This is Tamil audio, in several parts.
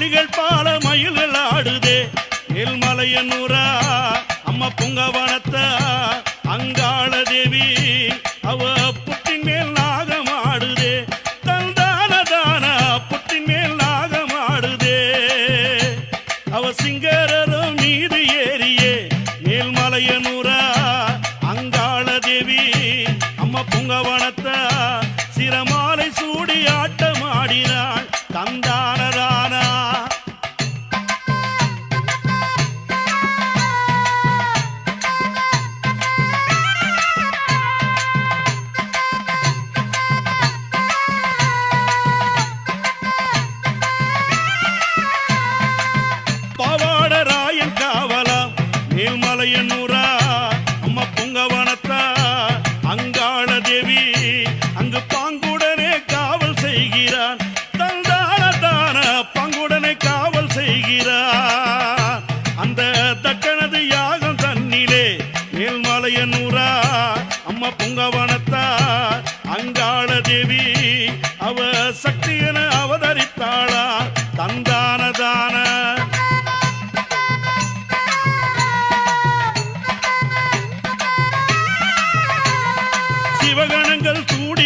கிளிகள் பால மயில்கள் ஆடுதே. மேல்மலையனூரா அம்மா புங்கவனத்தா அங்காள தேவி அவ புட்டின் மேல் நாகம் ஆடுதே. தந்தான தான புட்டின் மேல் நாகம் ஆடுதே. அவ சிங்கரரும் மீது ஏறியே. மேல்மலையனூரா அங்காள தேவி அம்மா புங்கவனத்தா சிரமா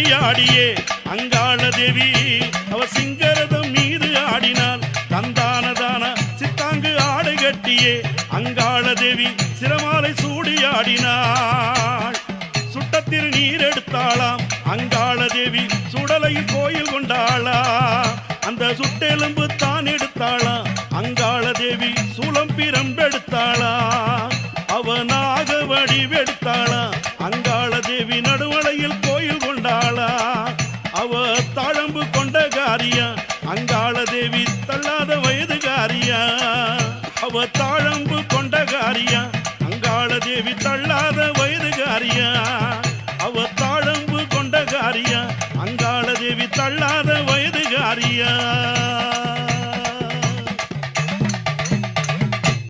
சிவகணங்கள் சூடியாடியே அங்காள தேவி அவ சிங்கரதம் மீது ஆடினாள். தந்தானதான சித்தாங்கு ஆடை கட்டியே. அங்காள தேவி சிரமாலை சூடி ஆடினாள். சுட்டத்தில் நீர் எடுத்தாளாம். அங்காள தேவி சுடலையில் கோயில் கொண்டாளா அந்த சுட்டெலும்பு தான் எடுத்தாளாம். அங்காள தேவி சூளம் பிரம்பெடுத்தாளா அவனாக வடிவெடுத்தாளா அங்காள காரியா? அங்காள தேவி தள்ளாத வயது காரியா? அவ தாழம்பு கொண்ட காரியா? அங்காள தேவி தள்ளாத வயது காரியா? அவ தாழம்பு கொண்ட காரியா? அங்காள தேவி தள்ளாத வயது காரியா?